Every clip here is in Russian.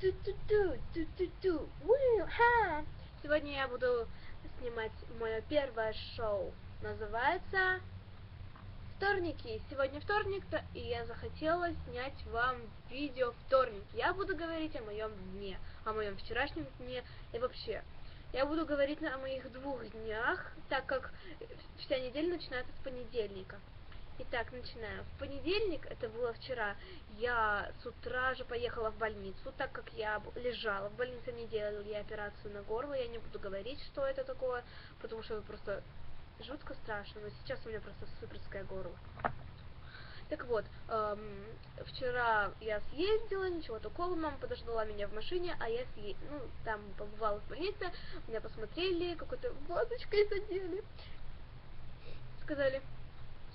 Ту-ту-ту, ту-ту-ту, ха. Сегодня я буду снимать мое первое шоу. Называется Вторники. Сегодня вторник, и я захотела снять вам видео вторник. Я буду говорить о моем дне, о моем вчерашнем дне и вообще. Я буду говорить о моих двух днях, так как вся неделя начинается с понедельника. Итак, начинаем. В понедельник, это было вчера, я с утра же поехала в больницу, так как я лежала в больнице, не делала я операцию на горло, я не буду говорить, что это такое, потому что это просто жутко страшно, но сейчас у меня просто суперское горло. Так вот, эм, вчера я съездила, ничего такого, мама подождала меня в машине, а я съе... ну, там побывала в больнице, меня посмотрели, какой-то вазочкой задели. Сказали,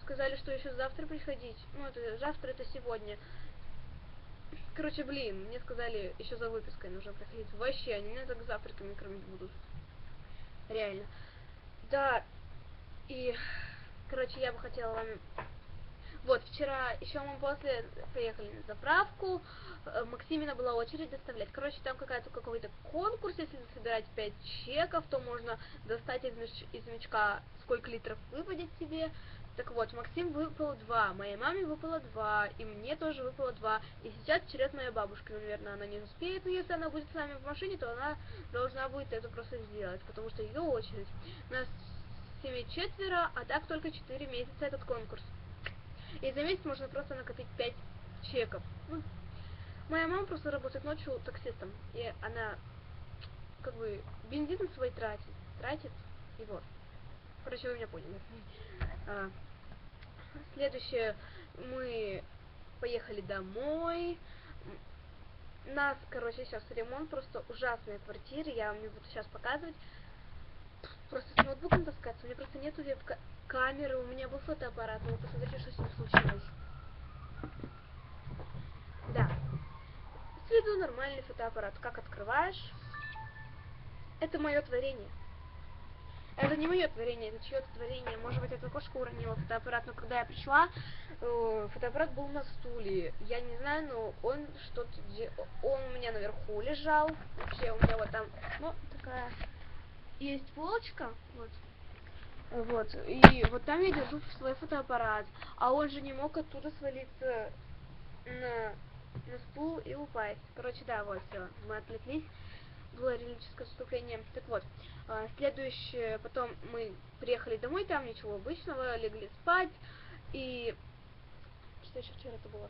сказали, что еще завтра приходить. Ну, это завтра, это сегодня. Короче, блин, мне сказали, еще за выпиской нужно приходить. Вообще, они меня так завтраками кормить будут. Реально. Да, и, короче, я бы хотела вам... Вот, вчера еще мы после поехали на заправку, э, Максимина была очередь доставлять. Короче, там какая-то какой-то конкурс, если собирать 5 чеков, то можно достать из, мяч, из мячка сколько литров выпадет тебе. Так вот, Максим выпал два, моей маме выпало два, и мне тоже выпало два. И сейчас черед моей бабушки, ну, наверное, она не успеет, но если она будет с нами в машине, то она должна будет это просто сделать, потому что ее очередь. Нас в семье четверо, а так только четыре месяца этот конкурс. И за месяц можно просто накопить пять чеков. Ну, моя мама просто работает ночью таксистом, и она как бы бензин свой тратит, тратит, и вот. Короче, вы меня поняли. А, следующее, мы поехали домой. Нас, короче, сейчас ремонт, просто ужасная квартира, я вам не буду сейчас показывать. Просто с ноутбуком таскаться, у меня просто нету веб-камеры, у меня был фотоаппарат, но вы посмотрите, что с ним случилось. Да. С виду нормальный фотоаппарат. Как открываешь? Это мое творение. Это не мое творение, это чье-то творение. Может быть, эта кошка уронила фотоаппарат, но когда я пришла, э, фотоаппарат был на стуле. Я не знаю, но он что-то... Он у меня наверху лежал. Вообще, у меня вот там, ну, такая... Есть полочка, вот. Вот, и вот там я держу свой фотоаппарат. А он же не мог оттуда свалиться на, на стул и упасть. Короче, да, вот, все, мы отвлеклись было религическое вступление. Так вот, э, следующее, потом мы приехали домой, там ничего обычного, легли спать, и... Что еще вчера это было?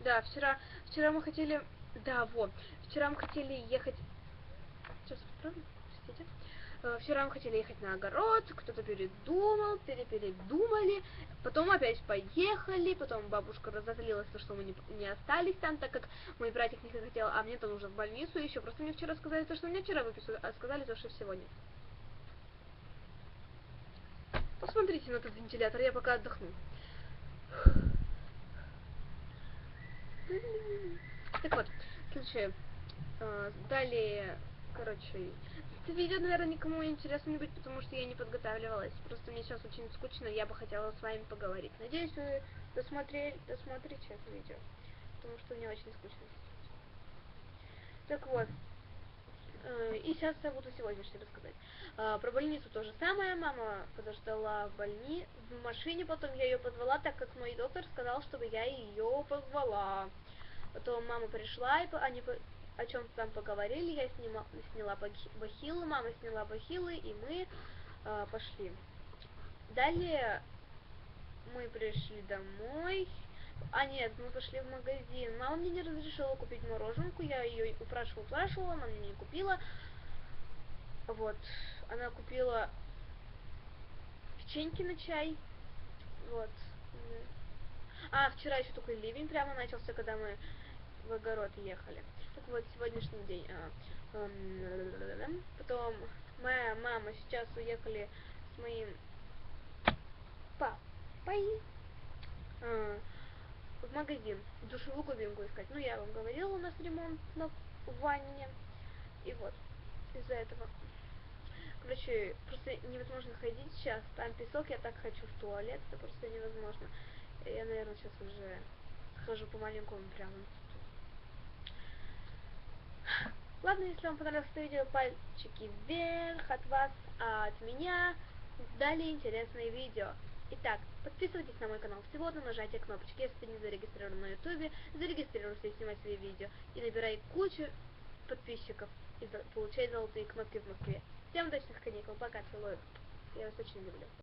Да, вчера, вчера мы хотели... Да, вот, вчера мы хотели ехать... Сейчас, правда? Простите. Э, вчера мы хотели ехать на огород, кто-то передумал, перепередумали, потом опять поехали, потом бабушка разозлилась, что мы не, не остались там, так как мой братик не хотел, а мне-то нужно в больницу еще. Просто мне вчера сказали то, что мне вчера выписали, а сказали то, что сегодня. Посмотрите на этот вентилятор, я пока отдохну. Так вот, следующее. Э, далее, короче, это видео, наверное, никому интересно не будет, потому что я не подготавливалась. Просто мне сейчас очень скучно, я бы хотела с вами поговорить. Надеюсь, вы досмотрели, досмотрите это видео, потому что мне очень скучно. Так вот, э, и сейчас я буду сегодняшний рассказать. Э, про больницу то же самое. Мама подождала в больни в машине, потом я ее позвала, так как мой доктор сказал, чтобы я ее позвала. Потом мама пришла, и они о чем-то там поговорили, я снима, сняла бахилы, мама сняла бахилы, и мы э, пошли. Далее мы пришли домой. А нет, мы пошли в магазин. Мама мне не разрешила купить мороженку, я ее упрашивала, упрашивала, она мне не купила. Вот, она купила печеньки на чай. Вот. А, вчера еще такой ливень прямо начался, когда мы в огород ехали. Так вот, сегодняшний день. А, потом моя мама сейчас уехали с моим папой а, в магазин, душевую кабинку искать. Ну, я вам говорила, у нас ремонт на ванне. И вот, из-за этого. Короче, просто невозможно ходить сейчас. Там песок, я так хочу в туалет, это просто невозможно. Я, наверное, сейчас уже схожу по маленькому прямо Ладно, если вам понравилось это видео, пальчики вверх от вас, а от меня далее интересные видео. Итак, подписывайтесь на мой канал всего одно нажатие кнопочки, если ты не зарегистрирован на ютубе, зарегистрируйся и снимай свои видео, и набирай кучу подписчиков, и получай золотые кнопки в Москве. Всем удачных каникул, пока, целую. Я вас очень люблю.